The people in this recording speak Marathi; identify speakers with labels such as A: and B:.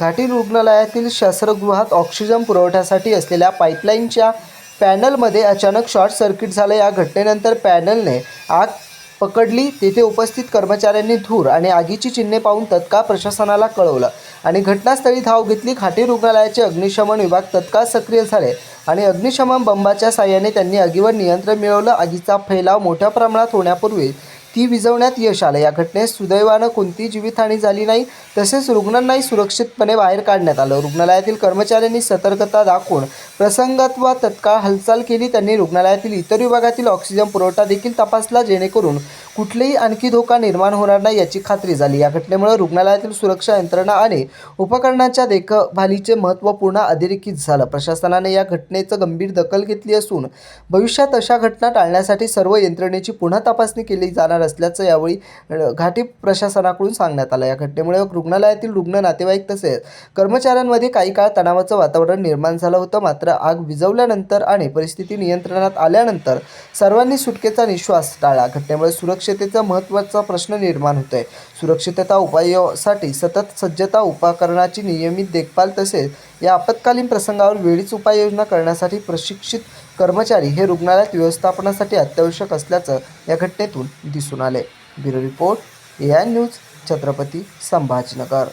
A: घाटी रुग्णालयातील शस्त्रगृहात ऑक्सिजन पुरवठ्यासाठी असलेल्या पाईपलाईनच्या पॅनलमध्ये अचानक शॉर्ट सर्किट झालं. या घटनेनंतर पॅनलने आग पकडली. तेथे उपस्थित कर्मचाऱ्यांनी धूर आणि आगीची चिन्हे पाहून तत्काळ प्रशासनाला कळवलं आणि घटनास्थळी धाव घेतली. घाटी रुग्णालयाचे अग्निशमन विभाग तत्काळ सक्रिय झाले आणि अग्निशमन बंबाच्या साह्याने त्यांनी आगीवर नियंत्रण मिळवलं. आगीचा फैलाव मोठ्या प्रमाणात होण्यापूर्वी ती विझवण्यात यश आलं. या घटनेत सुदैवानं कोणतीही जीवितहानी झाली नाही तसेच रुग्णांनाही सुरक्षितपणे बाहेर काढण्यात आलं. रुग्णालयातील कर्मचाऱ्यांनी सतर्कता दाखवून प्रसंगात व तत्काळ हालचाल केली. त्यांनी रुग्णालयातील इतर विभागातील ऑक्सिजन पुरवठा देखील तपासला जेणेकरून कुठलेही आणखी धोका निर्माण होणार नाही याची खात्री झाली. या घटनेमुळे रुग्णालयातील सुरक्षा यंत्रणा आणि उपकरणांच्या देखभालीचे महत्त्व पुन्हा अधोरेखित झालं. प्रशासनाने या घटनेचं गंभीर दखल घेतली असून भविष्यात अशा घटना टाळण्यासाठी सर्व यंत्रणेची पुन्हा तपासणी केली जाणार असल्याचं यावेळी घाटी प्रशासनाकडून सांगण्यात आलं. या घटनेमुळे रुग्णालयातील रुग्ण नातेवाईक तसेच कर्मचाऱ्यांमध्ये काही काळ तणावाचं वातावरण निर्माण झालं होतं. मात्र आग विझवल्यानंतर आणि परिस्थिती नियंत्रणात आल्यानंतर सर्वांनी सुटकेचा निश्वास टाळला. घटनेमुळे सुरक्षा सुरक्षतेचा महत्त्वाचा प्रश्न निर्माण होतोय. सुरक्षितता उपायासाठी सतत सज्जता उपकरणाची नियमित देखभाल तसेच या आपत्कालीन प्रसंगावर वेळीच उपाययोजना करण्यासाठी प्रशिक्षित कर्मचारी हे रुग्णालयात व्यवस्थापनासाठी अत्यावश्यक असल्याचं या घटनेतून दिसून आले bureau report A I news Chhatrapati Sambhajinagar.